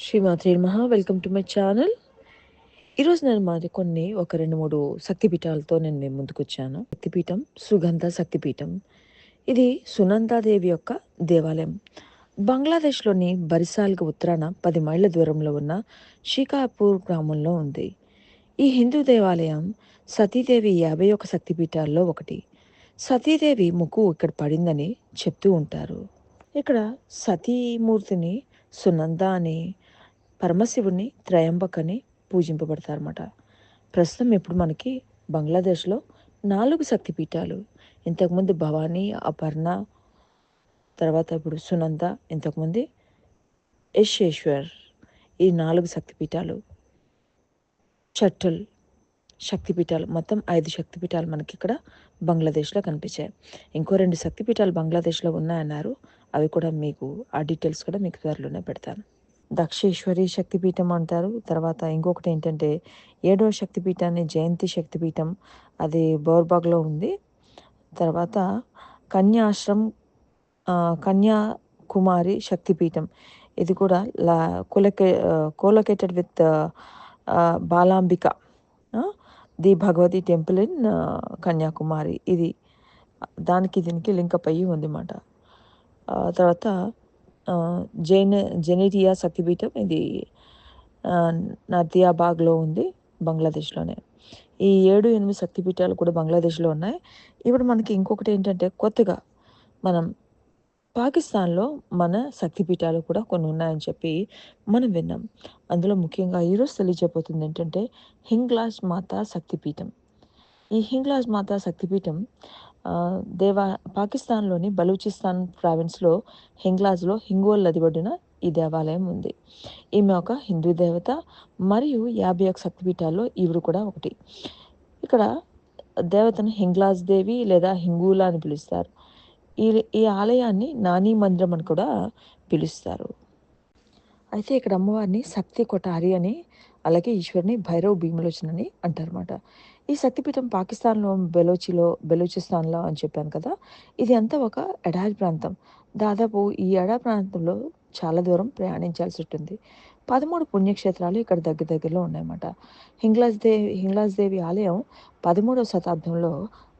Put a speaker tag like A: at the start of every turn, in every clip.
A: శ్రీమాత్రి మహా welcome to my channel ఈరోజు నేను మాది కొన్ని ఒక రెండు మూడు శక్తిపీఠాలతో నేను నేను ముందుకొచ్చాను శక్తిపీఠం సుగంధ శక్తిపీఠం. ఇది సునందాదేవి యొక్క దేవాలయం. బంగ్లాదేశ్లోని బరిసాల్కి ఉత్తరాన పది మైళ్ళ దూరంలో ఉన్న షికాపూర్ గ్రామంలో ఉంది. ఈ హిందూ దేవాలయం సతీదేవి యాభై ఒక శక్తిపీఠాల్లో ఒకటి. సతీదేవి ముక్కు ఇక్కడ పడిందని చెప్తూ ఉంటారు. ఇక్కడ సతీమూర్తిని సునంద అని పరమశివుని త్రయంబకని పూజింపబడతారన్నమాట. ప్రస్తుతం ఇప్పుడు మనకి బంగ్లాదేశ్లో నాలుగు శక్తిపీఠాలు. ఇంతకుముందు భవానీ అపర్ణ తర్వాత ఇప్పుడు సునంద ఇంతకుముందు యశేశ్వర్. ఈ నాలుగు శక్తిపీఠాలు. చట్టల్ శక్తిపీఠాలు. మొత్తం ఐదు శక్తిపీఠాలు మనకి ఇక్కడ బంగ్లాదేశ్లో కనిపించాయి. ఇంకో రెండు శక్తిపీఠాలు బంగ్లాదేశ్లో ఉన్నాయన్నారు. అవి కూడా మీకు ఆ డీటెయిల్స్ కూడా మీకు త్వరలోనే పెడతాను. దక్షేశ్వరి శక్తిపీఠం అంటారు. తర్వాత ఇంకొకటి ఏంటంటే ఏడో శక్తిపీఠాన్ని జయంతి శక్తిపీఠం అది బోర్బాగ్లో ఉంది. తర్వాత కన్యాశ్రమ్ కన్యాకుమారి శక్తిపీఠం. ఇది కూడా లా కోలకే colocated with Balambika the Bhagavathi temple in Kanyakumari. ఇది దానికి దీనికి లింక్ అప్ అయ్యి ఉందన్నమాట తర్వాత జైన్ జెనిటియా శక్తిపీఠం ఇది నదియాబాగ్లో ఉంది బంగ్లాదేశ్లోనే. ఈ ఏడు ఎనిమిది శక్తిపీఠాలు కూడా బంగ్లాదేశ్లో ఉన్నాయి. ఇప్పుడు మనకి ఇంకొకటి ఏంటంటే కొత్తగా మనం పాకిస్తాన్లో మన శక్తిపీఠాలు కూడా కొన్ని ఉన్నాయని చెప్పి మనం విన్నాం. అందులో ముఖ్యంగా ఈరోజు తెలియజేయబోతుంది ఏంటంటే హింగ్లాజ్ మాతా శక్తిపీఠం ఈ హింగ్లాజ్ మాతా శక్తిపీఠం దేవా పాకిస్తాన్లోని బలూచిస్తాన్ ప్రావిన్స్లో హింగ్లాజ్లో హింగోల్ నదిబడిన ఈ దేవాలయం ఉంది. ఈమె ఒక హిందూ దేవత మరియు యాభై ఒక శక్తిపీఠాల్లో ఈవిడు కూడా ఒకటి. ఇక్కడ దేవతను హింగ్లాజ్ దేవి లేదా హింగూలా అని పిలుస్తారు. ఈ ఈ ఆలయాన్ని నాని మందిరం అని కూడా పిలుస్తారు. అయితే ఇక్కడ అమ్మవారిని శక్తి కొటారి అని అలాగే ఈశ్వరిని భైరవ్ భీమలోచనని అంటారన్నమాట. ఈ శక్తిపీఠం పాకిస్తాన్లో బెలోచిలో బెలూచిస్తాన్లో అని చెప్పాను కదా ఇది అంతా ఒక ఎడారి ప్రాంతం. దాదాపు ఈ ఎడారి ప్రాంతంలో చాలా దూరం ప్రయాణించాల్సి ఉంటుంది. పదమూడు పుణ్యక్షేత్రాలు ఇక్కడ దగ్గర దగ్గరలో ఉన్నాయన్నమాట. హింగ్లాజ్ దేవి హింగ్లాజ్ దేవి ఆలయం పదమూడవ శతాబ్దంలో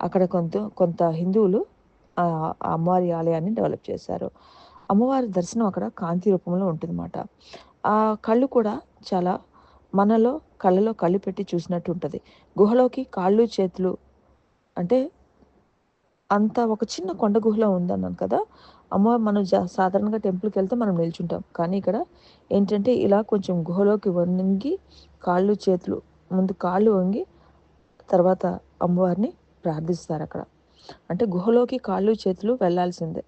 A: అక్కడ కొంత కొంత హిందువులు అమ్మవారి ఆలయాన్ని డెవలప్ చేశారు. అమ్మవారి దర్శనం అక్కడ కాంతి రూపంలో ఉంటుందన్నమాట. ఆ కళ్ళు కూడా చాలా మనలో కళ్ళలో కళ్ళు పెట్టి చూసినట్టు ఉంటుంది. గుహలోకి కాళ్ళు చేతులు అంటే అంత ఒక చిన్న కొండ గుహలో ఉందన్నాను కదా అమ్మ మనం సాధారణంగా టెంపుల్కి వెళ్తే మనం నిల్చుంటాం. కానీ ఇక్కడ ఏంటంటే ఇలా కొంచెం గుహలోకి వంగి కాళ్ళు చేతులు ముందు కాళ్ళు వంగి తర్వాత అమ్మవారిని ప్రార్థిస్తారు అక్కడ. అంటే గుహలోకి కాళ్ళు చేతులు వెళ్ళాల్సిందే.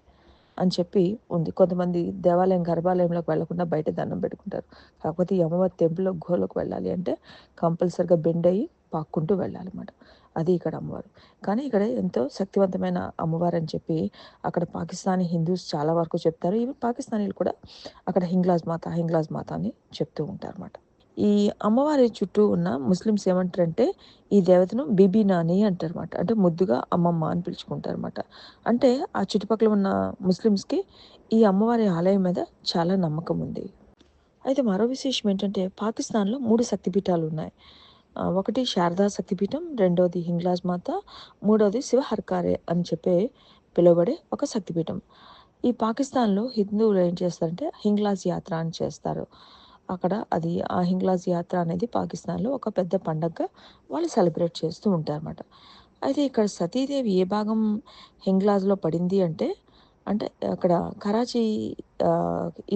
A: అని చెప్పి ఉంది. కొంతమంది దేవాలయం గర్భాలయంలోకి వెళ్ళకుండా బయట దండం పెట్టుకుంటారు. కాకపోతే ఈ అమ్మవారి టెంపుల్లో గుహలోకి వెళ్ళాలి అంటే కంపల్సరిగా బెండ్ అయ్యి పాక్కుంటూ వెళ్ళాలన్నమాట. అది ఇక్కడ అమ్మవారు. కానీ ఇక్కడ ఎంతో శక్తివంతమైన అమ్మవారు అని చెప్పి అక్కడ పాకిస్తానీ హిందూస్ చాలా వరకు చెప్తారు. ఈవెన్ పాకిస్తానీలు కూడా అక్కడ హింగ్లాజ్ మాత హింగ్లాజ్ మాత అని చెప్తూ ఉంటారు అన్నమాట ఈ అమ్మవారి చుట్టూ ఉన్న ముస్లిమ్స్ ఏమంటారంటే ఈ దేవతను బీబీ నాని అంటారన్నమాట. అంటే ముద్దుగా అమ్మమ్మ అని పిలుచుకుంటారు అనమాట అంటే ఆ చుట్టుపక్కల ఉన్న ముస్లిమ్స్కి ఈ అమ్మవారి ఆలయం మీద చాలా నమ్మకం ఉంది. అయితే మరో విశేషం ఏంటంటే పాకిస్తాన్లో మూడు శక్తిపీఠాలు ఉన్నాయి. ఒకటి శారదా శక్తిపీఠం రెండోది హింగ్లాజ్ మాత మూడోది శివహర్కారే అని చెప్పే పిలువబడే ఒక శక్తిపీఠం. ఈ పాకిస్తాన్లో హిందువులు ఏం చేస్తారంటే హింగ్లాజ్ యాత్ర అని చేస్తారు. అక్కడ అది ఆ హింగ్లాజ్ యాత్ర అనేది పాకిస్తాన్లో ఒక పెద్ద పండగగా వాళ్ళు సెలబ్రేట్ చేస్తూ ఉంటారన్నమాట. అయితే ఇక్కడ సతీదేవి ఏ భాగం హింగ్లాజ్లో పడింది అంటే అంటే అక్కడ కరాచీ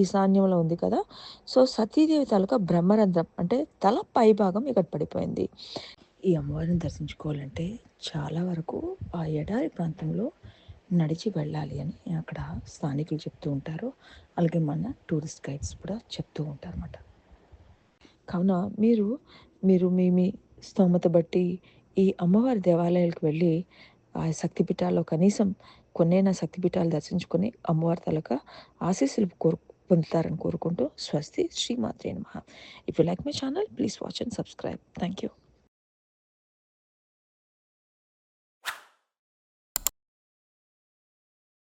A: ఈశాన్యంలో ఉంది కదా. సో సతీదేవి తాలూకా బ్రహ్మరంధ్రం అంటే తల పై భాగం ఇక్కడ పడిపోయింది. ఈ అమ్మవారిని దర్శించుకోవాలంటే చాలా వరకు ఆ ఎడారి ప్రాంతంలో నడిచి వెళ్ళాలి అని అక్కడ స్థానికులు చెప్తూ ఉంటారు. అలాగే మన టూరిస్ట్ గైడ్స్ కూడా చెప్తూ ఉంటారు అన్నమాట కావున మీరు మీరు మీ మీ స్తోమత బట్టి ఈ అమ్మవారి దేవాలయాలకు వెళ్ళి ఆ శక్తిపీఠాల్లో కనీసం కొన్నైనా శక్తిపీఠాలు దర్శించుకొని అమ్మవారి తలక ఆశీస్సులు కోరు పొందుతారని కోరుకుంటూ స్వస్తి శ్రీమాత్రే నమ. If you like my channel please watch and subscribe thank you